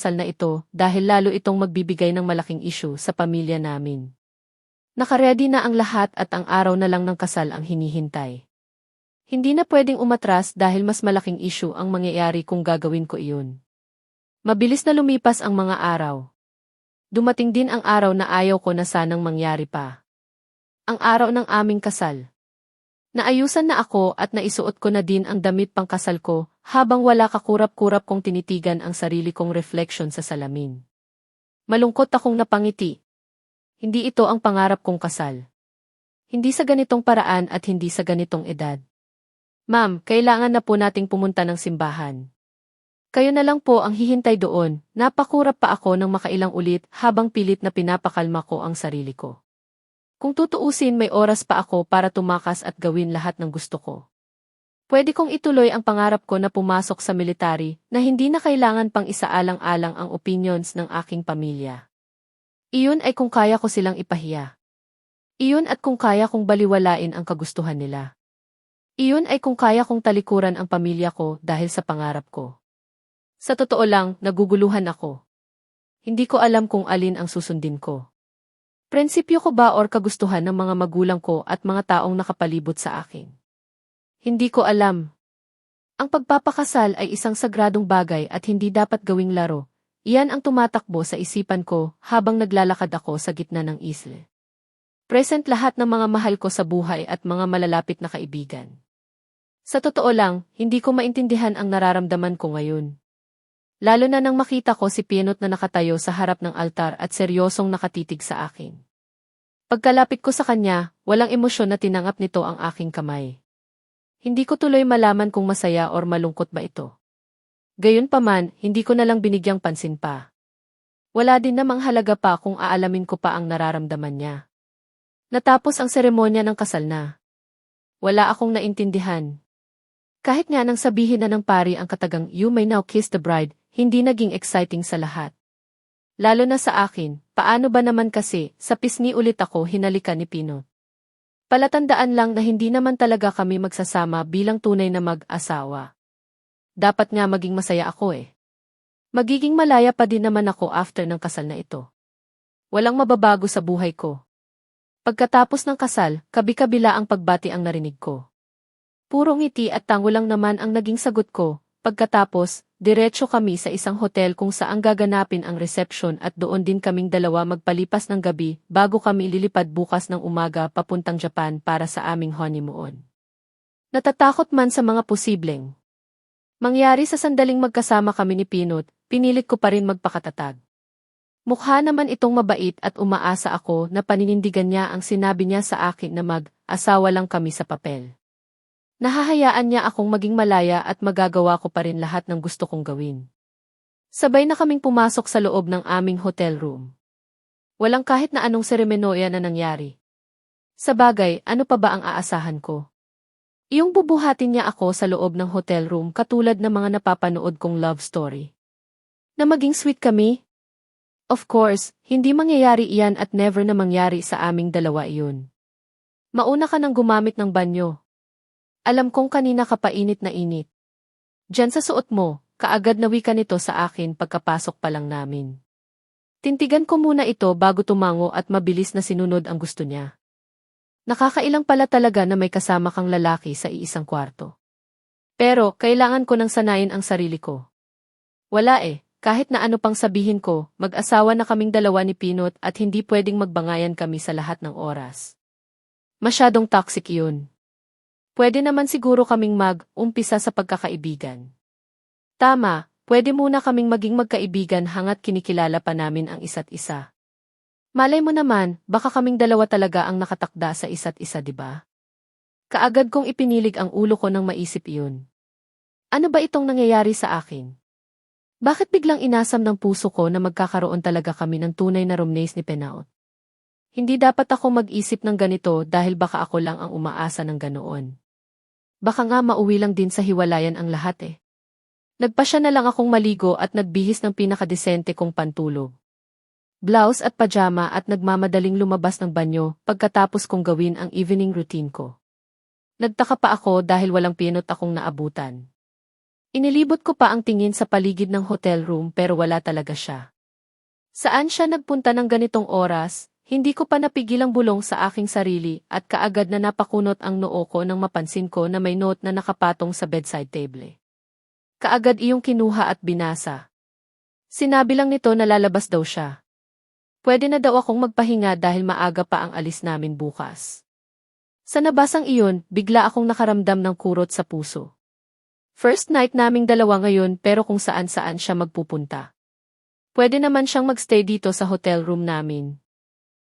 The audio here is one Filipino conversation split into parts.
kasal na ito dahil lalo itong magbibigay ng malaking issue sa pamilya namin. Nakaredy na ang lahat at ang araw na lang ng kasal ang hinihintay. Hindi na pwedeng umatras dahil mas malaking issue ang mangyayari kung gagawin ko iyon. Mabilis na lumipas ang mga araw. Dumating din ang araw na ayaw ko na sanang mangyari pa. Ang araw ng aming kasal. Naayusan na ako at naisuot ko na din ang damit pang kasal ko, habang wala kakurap-kurap kong tinitigan ang sarili kong reflection sa salamin. Malungkot akong napangiti. Hindi ito ang pangarap kong kasal. Hindi sa ganitong paraan at hindi sa ganitong edad. Ma'am, kailangan na po nating pumunta ng simbahan. Kayo na lang po ang hihintay doon, napakurap pa ako ng makailang ulit habang pilit na pinapakalma ko ang sarili ko. Kung tutuusin may oras pa ako para tumakas at gawin lahat ng gusto ko. Pwede kong ituloy ang pangarap ko na pumasok sa military na hindi na kailangan pang isaalang-alang ang opinions ng aking pamilya. Iyon ay kung kaya ko silang ipahiya. Iyon at kung kaya kong baliwalain ang kagustuhan nila. Iyon ay kung kaya kong talikuran ang pamilya ko dahil sa pangarap ko. Sa totoo lang, naguguluhan ako. Hindi ko alam kung alin ang susundin ko. Prinsipyo ko ba or kagustuhan ng mga magulang ko at mga taong nakapalibot sa akin? Hindi ko alam. Ang pagpapakasal ay isang sagradong bagay at hindi dapat gawing laro. Iyan ang tumatakbo sa isipan ko habang naglalakad ako sa gitna ng isle. Present lahat ng mga mahal ko sa buhay at mga malalapit na kaibigan. Sa totoo lang, hindi ko maintindihan ang nararamdaman ko ngayon. Lalo na nang makita ko si Pinot na nakatayo sa harap ng altar at seryosong nakatitig sa akin. Pagkalapit ko sa kanya, walang emosyon na tinangap nito ang aking kamay. Hindi ko tuloy malaman kung masaya or malungkot ba ito. Gayunpaman, hindi ko na lang binigyang pansin pa. Wala din namang halaga pa kung aalamin ko pa ang nararamdaman niya. Natapos ang seremonya ng kasal na. Wala akong naintindihan. Kahit nga nang sabihin na ng pari ang katagang You may now kiss the bride, hindi naging exciting sa lahat. Lalo na sa akin, paano ba naman kasi, sa pisngi ulit ako hinalikan ni Pino. Palatandaan lang na hindi naman talaga kami magsasama bilang tunay na mag-asawa. Dapat nga maging masaya ako eh. Magiging malaya pa din naman ako after ng kasal na ito. Walang mababago sa buhay ko. Pagkatapos ng kasal, kabi-kabila ang pagbati ang narinig ko. Puro ngiti at tango lang naman ang naging sagot ko, pagkatapos, Diretso kami sa isang hotel kung saan gaganapin ang reception at doon din kaming dalawa magpalipas ng gabi bago kami ililipad bukas ng umaga papuntang Japan para sa aming honeymoon. Natatakot man sa mga posibleng. Mangyari sa sandaling magkasama kami ni Pinot, pinilit ko pa rin magpakatatag. Mukha naman itong mabait at umaasa ako na paninindigan niya ang sinabi niya sa akin na mag-asawa lang kami sa papel. Nahahayaan niya akong maging malaya at magagawa ko pa rin lahat ng gusto kong gawin. Sabay na kaming pumasok sa loob ng aming hotel room. Walang kahit na anong seremenoya na nangyari. Sa bagay, ano pa ba ang aasahan ko? Iyong bubuhatin niya ako sa loob ng hotel room katulad ng mga napapanood kong love story. Na maging sweet kami? Of course, hindi mangyayari iyan at never na mangyari sa aming dalawa iyon. Mauna ka nang gumamit ng banyo, alam kong kanina ka pa init na init. Diyan sa suot mo, kaagad nawi ka nito sa akin pagkapasok pa lang namin. Tintigan ko muna ito bago tumango at mabilis na sinunod ang gusto niya. Nakakailang pala talaga na may kasama kang lalaki sa iisang kwarto. Pero, kailangan ko nang sanayin ang sarili ko. Wala eh, kahit na ano pang sabihin ko, mag-asawa na kaming dalawa ni Pinot at hindi pwedeng magbangayan kami sa lahat ng oras. Masyadong toxic yun. Pwede naman siguro kaming mag-umpisa sa pagkakaibigan. Tama, pwede muna kaming maging magkaibigan hangat kinikilala pa namin ang isa't isa. Malay mo naman, baka kaming dalawa talaga ang nakatakda sa isa't isa, ba? Kaagad kong ipinilig ang ulo ko nang maisip iyon. Ano ba itong nangyayari sa akin? Bakit biglang inasam ng puso ko na magkakaroon talaga kami ng tunay na romance ni Penaot? Hindi dapat ako mag-isip ng ganito dahil baka ako lang ang umaasa ng ganoon. Baka nga mauwi lang din sa hiwalayan ang lahat eh. Nagpasya na lang akong maligo at nagbihis ng pinakadesente kong pantulog. Blouse at pajama at nagmamadaling lumabas ng banyo pagkatapos kong gawin ang evening routine ko. Nagtaka pa ako dahil walang pinot akong naabutan. Inilibot ko pa ang tingin sa paligid ng hotel room pero wala talaga siya. Saan siya nagpunta ng ganitong oras, hindi ko pa napigilang bulong sa aking sarili at kaagad na napakunot ang noo ko nang mapansin ko na may note na nakapatong sa bedside table. Kaagad iyong kinuha at binasa. Sinabi lang nito na lalabas daw siya. Pwede na daw akong magpahinga dahil maaga pa ang alis namin bukas. Sa nabasang iyon, bigla akong nakaramdam ng kurot sa puso. First night naming dalawa ngayon pero kung saan-saan siya magpupunta. Pwede naman siyang magstay dito sa hotel room namin.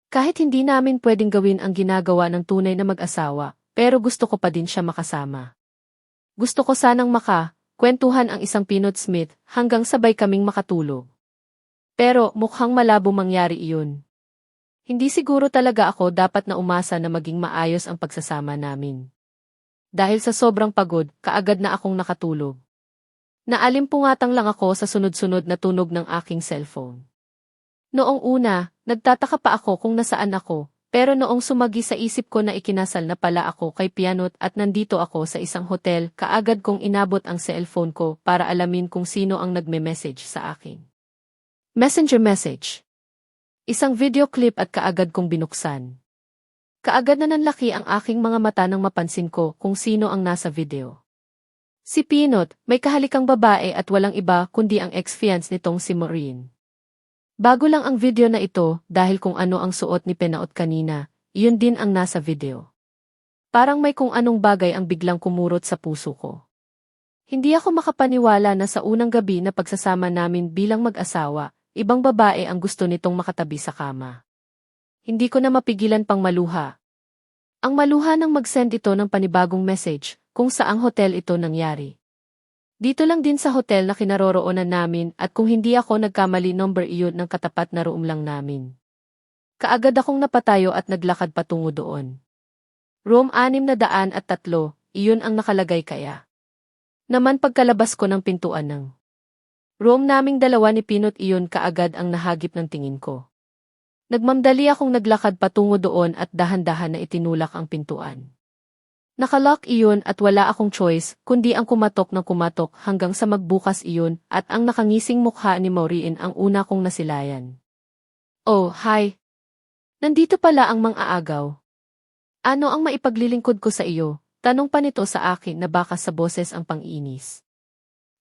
Kahit hindi namin pwedeng gawin ang ginagawa ng tunay na mag-asawa, pero gusto ko pa din siya makasama. Gusto ko sanang maka, kwentuhan ang isang Pinot Smith hanggang sabay kaming makatulog. Pero mukhang malabo mangyari iyon. Hindi siguro talaga ako dapat na umasa na maging maayos ang pagsasama namin. Dahil sa sobrang pagod, kaagad na akong nakatulog. Naalimpungatang lang ako sa sunod-sunod na tunog ng aking cellphone. Noong una, nagtataka pa ako kung nasaan ako, pero noong sumagi sa isip ko na ikinasal na pala ako kay Pianot at nandito ako sa isang hotel, kaagad kong inabot ang cellphone ko para alamin kung sino ang nagme-message sa akin. Messenger message. Isang video clip at kaagad kong binuksan. Kaagad na nanlaki ang aking mga mata nang mapansin ko kung sino ang nasa video. Si Pinot, may kahalikang babae at walang iba kundi ang ex-fiance nitong si Maureen. Bago lang ang video na ito dahil kung ano ang suot ni Penaot kanina, iyon din ang nasa video. Parang may kung anong bagay ang biglang kumurot sa puso ko. Hindi ako makapaniwala na sa unang gabi na pagsasama namin bilang mag-asawa, ibang babae ang gusto nitong makatabi sa kama. Hindi ko na mapigilan pang maluha. Ang maluha nang mag-send ito ng panibagong message kung saang hotel ito nangyari. Dito lang din sa hotel na kinaroroonan namin at kung hindi ako nagkamali number iyon ng katapat na room lang namin. Kaagad akong napatayo at naglakad patungo doon. Room anim na daan at tatlo, iyon ang nakalagay kaya. Naman pagkalabas ko ng pintuan ng room naming dalawa ni Pinot iyon kaagad ang nahagip ng tingin ko. Nagmamdali akong naglakad patungo doon at dahan-dahan na itinulak ang pintuan. Nakalock iyon at wala akong choice, kundi ang kumatok ng kumatok hanggang sa magbukas iyon at ang nakangising mukha ni Maureen ang una kong nasilayan. Oh, hi! Nandito pala ang mga aagaw. Ano ang maipaglilingkod ko sa iyo? Tanong pa nito sa akin na baka sa boses ang pang-inis.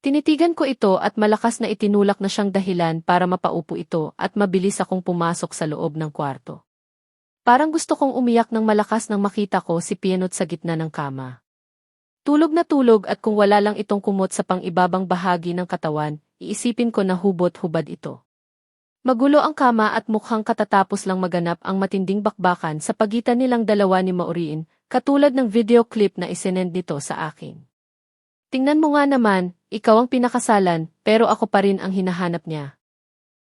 Tinitigan ko ito at malakas na itinulak na siyang dahilan para mapaupo ito at mabilis akong pumasok sa loob ng kwarto. Parang gusto kong umiyak ng malakas nang makita ko si Pianot sa gitna ng kama. Tulog na tulog at kung wala lang itong kumot sa pang-ibabang bahagi ng katawan, iisipin ko na hubot-hubad ito. Magulo ang kama at mukhang katatapos lang maganap ang matinding bakbakan sa pagitan nilang dalawa ni Maureen, katulad ng video clip na isinend nito sa akin. Tingnan mo nga naman, ikaw ang pinakasalan, pero ako pa rin ang hinahanap niya.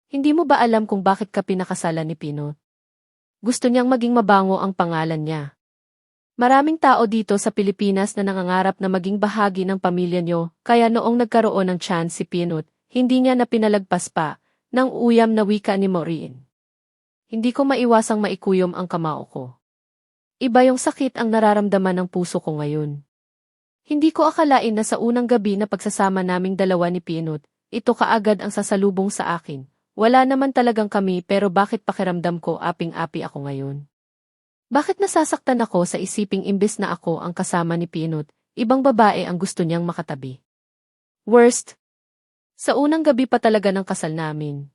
Hindi mo ba alam kung bakit ka pinakasalan ni Pinot? Gusto niyang maging mabango ang pangalan niya. Maraming tao dito sa Pilipinas na nangangarap na maging bahagi ng pamilya niyo, kaya noong nagkaroon ng chance si Pinot, hindi niya na pinalagpas pa, ng uyam na wika ni Maureen. Hindi ko maiwasang maikuyom ang kamao ko. Iba yung sakit ang nararamdaman ng puso ko ngayon. Hindi ko akalain na sa unang gabi na pagsasama naming dalawa ni Pinot, ito kaagad ang sasalubong sa akin. Wala naman talagang kami pero bakit pakiramdam ko aping-api ako ngayon? Bakit nasasaktan ako sa isiping imbes na ako ang kasama ni Pinot, ibang babae ang gusto niyang makatabi? Worst. Sa unang gabi pa talaga ng kasal namin.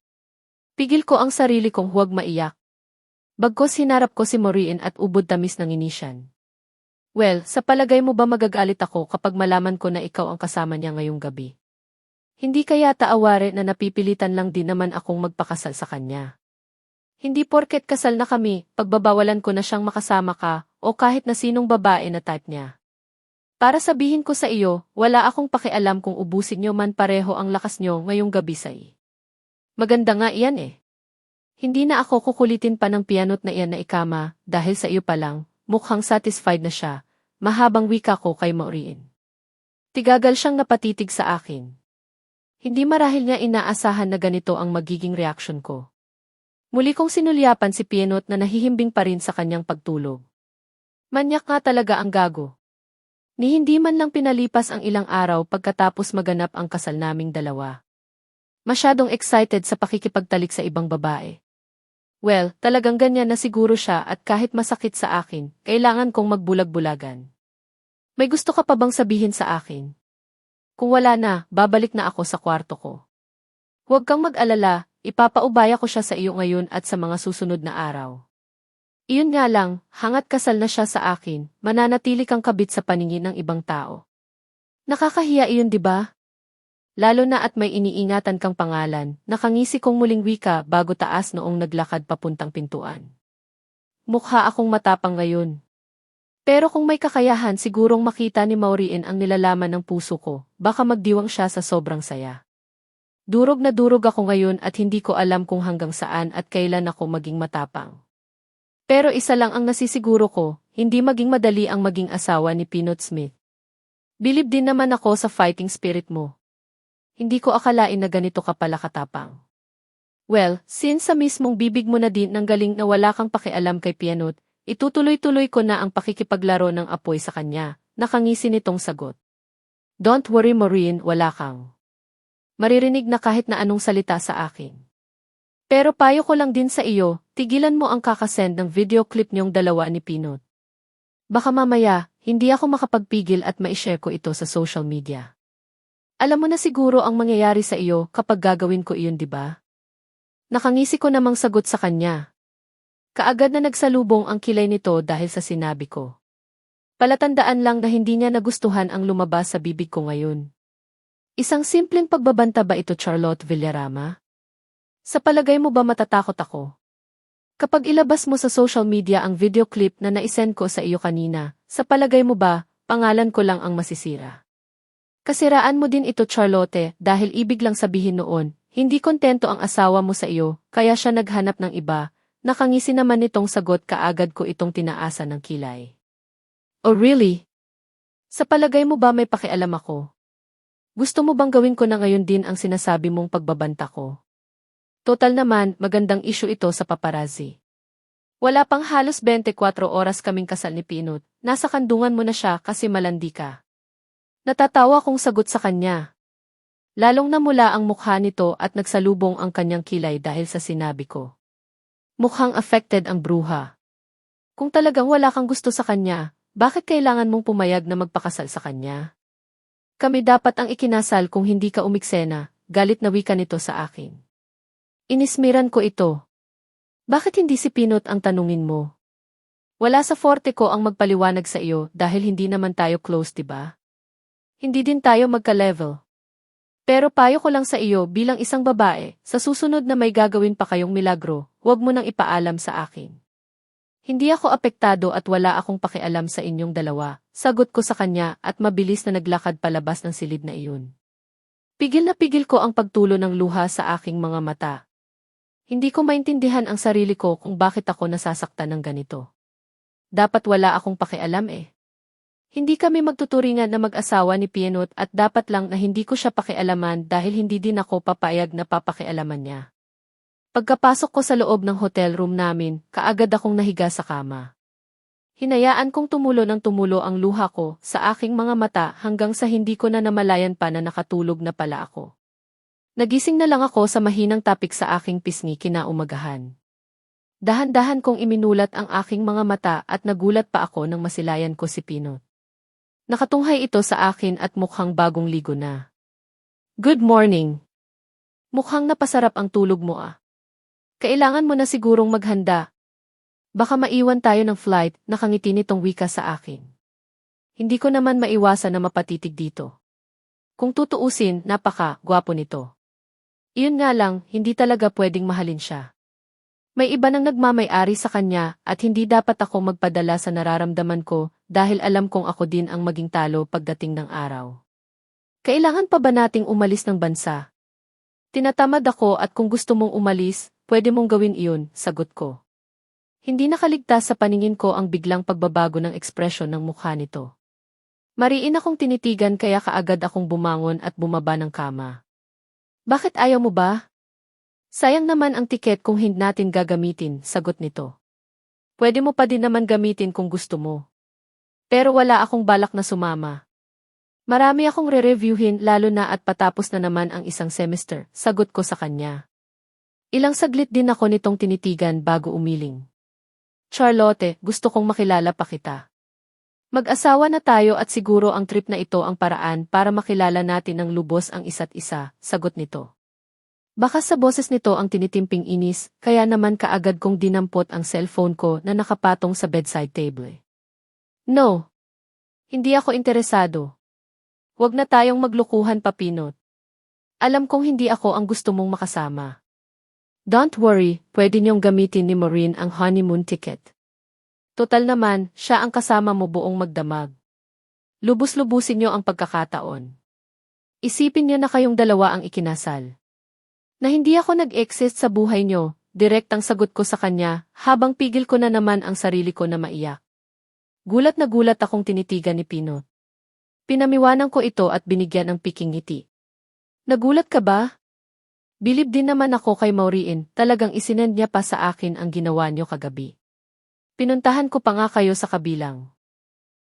Pigil ko ang sarili kong huwag maiyak. Bagkos hinarap ko si Maureen at ubod tamis ng inisyan. Well, sa palagay mo ba magagalit ako kapag malaman ko na ikaw ang kasama niya ngayong gabi? Hindi kaya taaware na napipilitan lang din naman akong magpakasal sa kanya. Hindi porket kasal na kami, pagbabawalan ko na siyang makasama ka, o kahit na sinong babae na type niya. Para sabihin ko sa iyo, wala akong pakialam kung ubusin niyo man pareho ang lakas niyo ngayong gabi sa i. Maganda nga iyan eh. Hindi na ako kukulitin pa ng pianot na iyan na ikama, dahil sa iyo pa lang, mukhang satisfied na siya, Mahabang wika ko kay Maureen. Tigagal siyang napatitig sa akin. Hindi marahil niya inaasahan na ganito ang magiging reaksyon ko. Muli kong sinulyapan si Pienot na nahihimbing pa rin sa kanyang pagtulog. Manyak nga talaga ang gago. Ni hindi man lang pinalipas ang ilang araw pagkatapos maganap ang kasal naming dalawa. Masyadong excited sa pakikipagtalik sa ibang babae. Well, talagang ganyan na siguro siya at kahit masakit sa akin, kailangan kong magbulag-bulagan. May gusto ka pa bang sabihin sa akin? Kung wala na, babalik na ako sa kwarto ko. Huwag kang mag-alala, ipapaubaya ko siya sa iyo ngayon at sa mga susunod na araw. Iyon nga lang, hangat kasal na siya sa akin, mananatili kang kabit sa paningin ng ibang tao. Nakakahiya iyon di ba? Lalo na at may iniingatan kang pangalan, nakangisi kong muling wika bago taas noong naglakad papuntang pintuan. Mukha akong matapang ngayon. Pero kung may kakayahan sigurong makita ni Maureen ang nilalaman ng puso ko, baka magdiwang siya sa sobrang saya. Durog na durog ako ngayon at hindi ko alam kung hanggang saan at kailan ako maging matapang. Pero isa lang ang nasisiguro ko, hindi maging madali ang maging asawa ni Pinot Smith. Bilib din naman ako sa fighting spirit mo. Hindi ko akalain na ganito ka pala katapang. Well, since sa mismong bibig mo na din ng galing na wala kang pakialam kay Pinot, itutuloy-tuloy ko na ang pakikipaglaro ng apoy sa kanya, nakangisi nitong sagot. Don't worry Maureen, wala kang. Maririnig na kahit na anong salita sa akin. Pero payo ko lang din sa iyo, tigilan mo ang kakasend ng video clip niyong dalawa ni Pinot. Baka mamaya, hindi ako makapagpigil at maishare ko ito sa social media. Alam mo na siguro ang mangyayari sa iyo kapag gagawin ko iyon di ba? Nakangisi ko namang sagot sa kanya. Kaagad na nagsalubong ang kilay nito dahil sa sinabi ko. Palatandaan lang na hindi niya nagustuhan ang lumabas sa bibig ko ngayon. Isang simpleng pagbabanta ba ito Charlotte Villarama? Sa palagay mo ba matatakot ako? Kapag ilabas mo sa social media ang video clip na naisend ko sa iyo kanina, sa palagay mo ba, pangalan ko lang ang masisira? Kasiraan mo din ito Charlotte dahil ibig lang sabihin noon, hindi kontento ang asawa mo sa iyo, kaya siya naghanap ng iba, nakangisi naman nitong sagot kaagad ko itong tinaasa ng kilay. Oh really? Sa palagay mo ba may pakialam ako? Gusto mo bang gawin ko na ngayon din ang sinasabi mong pagbabanta ko? Total naman, magandang issue ito sa paparazzi. Wala pang halos 24 oras kaming kasal ni Pinot, nasa kandungan mo na siya kasi malandi ka. Natatawa kong sagot sa kanya. Lalong namula ang mukha nito at nagsalubong ang kanyang kilay dahil sa sinabi ko. Mukhang affected ang bruha. Kung talagang wala kang gusto sa kanya, bakit kailangan mong pumayag na magpakasal sa kanya? Kami dapat ang ikinasal kung hindi ka umiksena, galit na wika nito sa akin. Inismiran ko ito. Bakit hindi si Pinot ang tanungin mo? Wala sa forte ko ang magpaliwanag sa iyo dahil hindi naman tayo close, di ba? Hindi din tayo magka-level. Pero payo ko lang sa iyo bilang isang babae, sa susunod na may gagawin pa kayong milagro, huwag mo nang ipaalam sa akin. Hindi ako apektado at wala akong pakialam sa inyong dalawa, sagot ko sa kanya at mabilis na naglakad palabas ng silid na iyon. Pigil na pigil ko ang pagtulo ng luha sa aking mga mata, hindi ko maintindihan ang sarili ko kung bakit ako nasasaktan ng ganito. Dapat wala akong pakialam eh. Hindi kami magtuturingan na mag-asawa ni Pienot at dapat lang na hindi ko siya pakialaman dahil hindi din ako papayag na papakialaman niya. Pagkapasok ko sa loob ng hotel room namin, kaagad akong nahiga sa kama. Hinayaan kong tumulo ng tumulo ang luha ko sa aking mga mata hanggang sa hindi ko na namalayan pa na nakatulog na pala ako. Nagising na lang ako sa mahinang tapik sa aking pisngi kinaumagahan. Dahan-dahan kong iminulat ang aking mga mata at nagulat pa ako nang masilayan ko si Pinot. Nakatunghay ito sa akin at mukhang bagong ligo na. Good morning. Mukhang napasarap ang tulog mo ah. Kailangan mo na sigurong maghanda. Baka maiwan tayo ng flight, nakangiti nitong wika sa akin. Hindi ko naman maiwasan na mapatitig dito. Kung tutuusin, napaka, gwapo nito. Iyon nga lang, hindi talaga pwedeng mahalin siya. May iba nang nagmamay-ari sa kanya at hindi dapat ako magpadala sa nararamdaman ko dahil alam kong ako din ang maging talo pagdating ng araw. Kailangan pa ba nating umalis ng bansa? Tinatamad ako at kung gusto mong umalis, pwede mong gawin iyon, sagot ko. Hindi nakaligtas sa paningin ko ang biglang pagbabago ng ekspresyon ng mukha nito. Mariin akong tinitigan kaya kaagad akong bumangon at bumaba ng kama. Bakit ayaw mo ba? Sayang naman ang tiket kung hindi natin gagamitin, sagot nito. Pwede mo pa din naman gamitin kung gusto mo. Pero wala akong balak na sumama. Marami akong re-reviewin lalo na at patapos na naman ang isang semester, sagot ko sa kanya. Ilang saglit din ako nitong tinitigan bago umiling. Charlotte, gusto kong makilala pa kita. Mag-asawa na tayo at siguro ang trip na ito ang paraan para makilala natin ng lubos ang isa't isa, sagot nito. Baka sa boses nito ang tinitimping inis, kaya naman kaagad kong dinampot ang cellphone ko na nakapatong sa bedside table. No. Hindi ako interesado. Huwag na tayong maglukuhan papinot. Alam kong hindi ako ang gusto mong makasama. Don't worry, pwede niyong gamitin ni Maureen ang honeymoon ticket. Total naman, siya ang kasama mo buong magdamag. Lubos-lubusin niyo ang pagkakataon. Isipin niyo na kayong dalawa ang ikinasal. Na hindi ako nag-exist sa buhay niyo, direct ang sagot ko sa kanya, habang pigil ko na naman ang sarili ko na maiyak. Gulat na gulat akong tinitigan ni Pinot. Pinamiwanan ko ito at binigyan ng piking ngiti. Nagulat ka ba? Bilib din naman ako kay Maureen, talagang isinend niya pa sa akin ang ginawa niyo kagabi. Pinuntahan ko pa nga kayo sa kabilang.